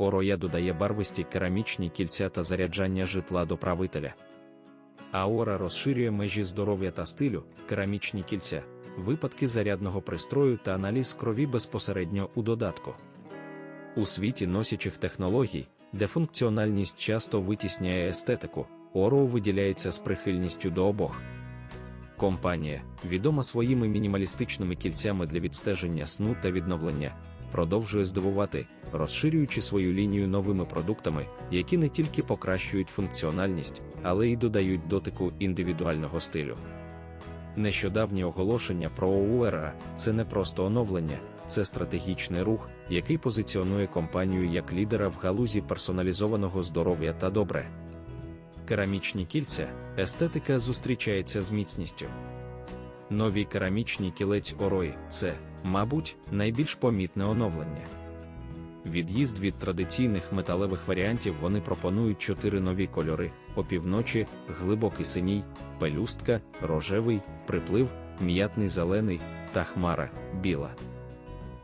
Ороя додає барвисті керамічні кільця та заряджання житла до правителя. Аора розширює межі здоров'я та стилю, керамічні кільця, випадки зарядного пристрою та аналіз крові безпосередньо у додатку. У світі носячих технологій, де функціональність часто витісняє естетику, Ороу виділяється з прихильністю до обох. Компанія, відома своїми мінімалістичними кільцями для відстеження сну та відновлення, продовжує здивувати, розширюючи свою лінію новими продуктами, які не тільки покращують функціональність, але й додають дотику індивідуального стилю. Нещодавнє оголошення про ОУРА це не просто оновлення, це стратегічний рух, який позиціонує компанію як лідера в галузі персоналізованого здоров'я та добре. Керамічні кільця, естетика зустрічається з міцністю. Нові керамічні кілець Орої це, мабуть, найбільш помітне оновлення. Від'їзд від традиційних металевих варіантів вони пропонують чотири нові кольори: опівночі, глибокий синій, пелюстка, рожевий, приплив, м'ятний зелений та хмара біла.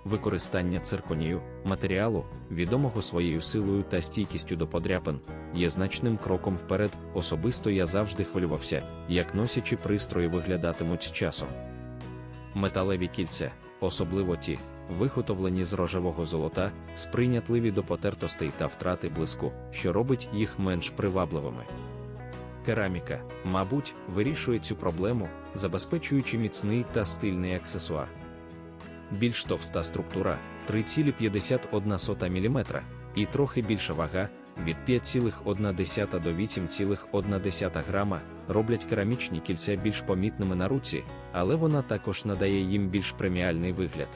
Використання цирконію, матеріалу, відомого своєю силою та стійкістю до подряпин, є значним кроком вперед. Особисто я завжди хвилювався, як носячі пристрої виглядатимуть з часом. Металеві кільця, особливо ті, виготовлені з рожевого золота, сприйнятливі до потертостей та втрати блиску, що робить їх менш привабливими. Кераміка, мабуть, вирішує цю проблему, забезпечуючи міцний та стильний аксесуар. Більш товста структура 3,51 мм, і трохи більша вага від 5,1 до 8,1 грама, роблять керамічні кільця більш помітними на руці, але вона також надає їм більш преміальний вигляд.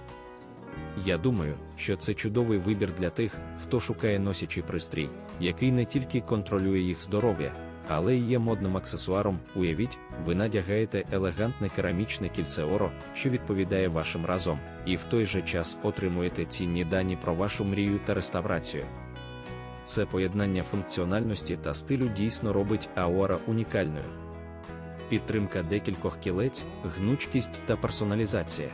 Я думаю, що це чудовий вибір для тих, хто шукає носячий пристрій, який не тільки контролює їх здоров'я, але й є модним аксесуаром. Уявіть, ви надягаєте елегантне керамічне кільце оро, що відповідає вашим разом, і в той же час отримуєте цінні дані про вашу мрію та реставрацію. Це поєднання функціональності та стилю дійсно робить Аора унікальною. Підтримка декількох кілець, гнучкість та персоналізація.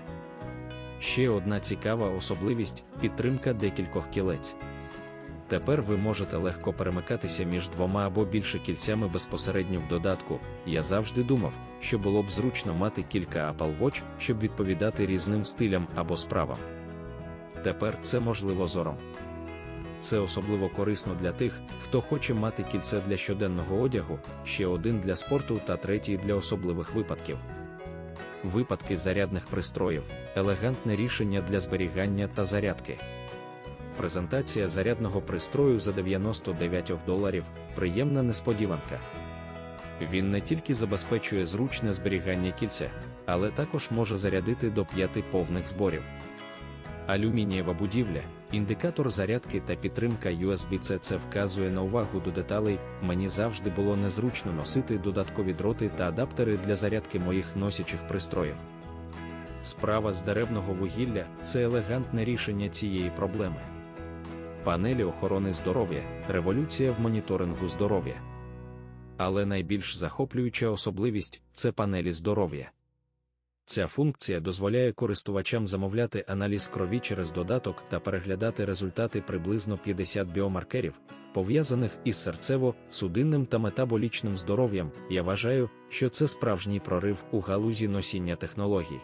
Ще одна цікава особливість підтримка декількох кілець. Тепер ви можете легко перемикатися між двома або більше кільцями безпосередньо в додатку. Я завжди думав, що було б зручно мати кілька Apple Watch, щоб відповідати різним стилям або справам. Тепер це можливо зором. Це особливо корисно для тих, хто хоче мати кільце для щоденного одягу, ще один для спорту та третій для особливих випадків. Випадки зарядних пристроїв, елегантне рішення для зберігання та зарядки. Презентація зарядного пристрою за 99 доларів приємна несподіванка. Він не тільки забезпечує зручне зберігання кільця, але також може зарядити до 5 повних зборів. Алюмінієва будівля, індикатор зарядки та підтримка USB-C це вказує на увагу до деталей. Мені завжди було незручно носити додаткові дроти та адаптери для зарядки моїх носячих пристроїв. Справа з деревного вугілля це елегантне рішення цієї проблеми. Панелі охорони здоров'я, революція в моніторингу здоров'я. Але найбільш захоплююча особливість це панелі здоров'я. Ця функція дозволяє користувачам замовляти аналіз крові через додаток та переглядати результати приблизно 50 біомаркерів, пов'язаних із серцево-судинним та метаболічним здоров'ям. Я вважаю, що це справжній прорив у галузі носіння технологій.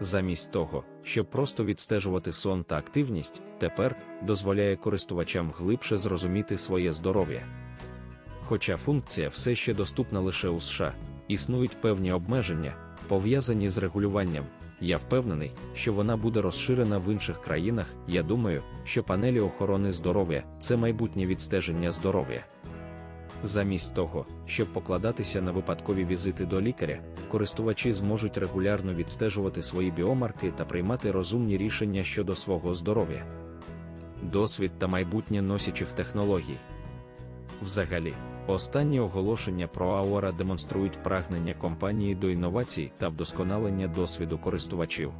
Замість того, щоб просто відстежувати сон та активність, тепер дозволяє користувачам глибше зрозуміти своє здоров'я. Хоча функція все ще доступна лише у США, існують певні обмеження, пов'язані з регулюванням. Я впевнений, що вона буде розширена в інших країнах. Я думаю, що панелі охорони здоров'я це майбутнє відстеження здоров'я. Замість того, щоб покладатися на випадкові візити до лікаря, користувачі зможуть регулярно відстежувати свої біомарки та приймати розумні рішення щодо свого здоров'я. Досвід та майбутнє носячих технологій. Взагалі, останні оголошення про Аора демонструють прагнення компанії до інновацій та вдосконалення досвіду користувачів.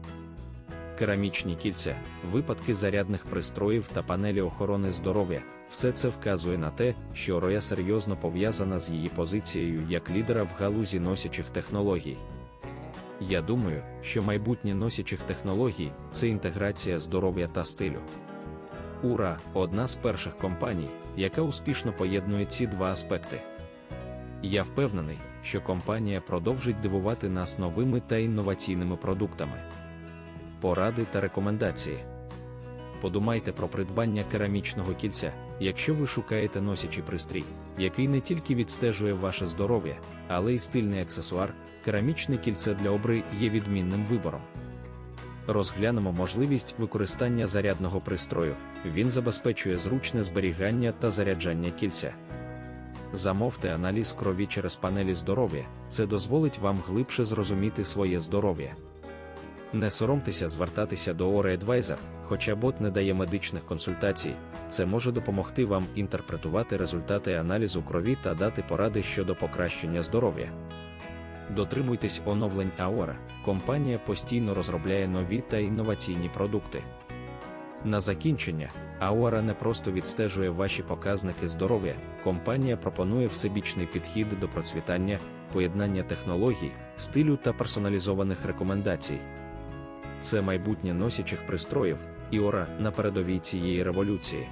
Керамічні кільця, випадки зарядних пристроїв та панелі охорони здоров'я все це вказує на те, що Роя серйозно пов'язана з її позицією як лідера в галузі носячих технологій. Я думаю, що майбутнє носячих технологій це інтеграція здоров'я та стилю. Ура одна з перших компаній, яка успішно поєднує ці два аспекти. Я впевнений, що компанія продовжить дивувати нас новими та інноваційними продуктами. Поради та рекомендації. Подумайте про придбання керамічного кільця, якщо ви шукаєте носячий пристрій, який не тільки відстежує ваше здоров'я, але й стильний аксесуар, керамічне кільце для обри є відмінним вибором. Розглянемо можливість використання зарядного пристрою, він забезпечує зручне зберігання та заряджання кільця. Замовте аналіз крові через панелі здоров'я, це дозволить вам глибше зрозуміти своє здоров'я. Не соромтеся звертатися до Ore Advisor, хоча бот не дає медичних консультацій, це може допомогти вам інтерпретувати результати аналізу крові та дати поради щодо покращення здоров'я. Дотримуйтесь оновлень Aora, компанія постійно розробляє нові та інноваційні продукти. На закінчення, Aura не просто відстежує ваші показники здоров'я, компанія пропонує всебічний підхід до процвітання, поєднання технологій, стилю та персоналізованих рекомендацій. Це майбутнє носячих пристроїв, і ора на передовій цієї революції.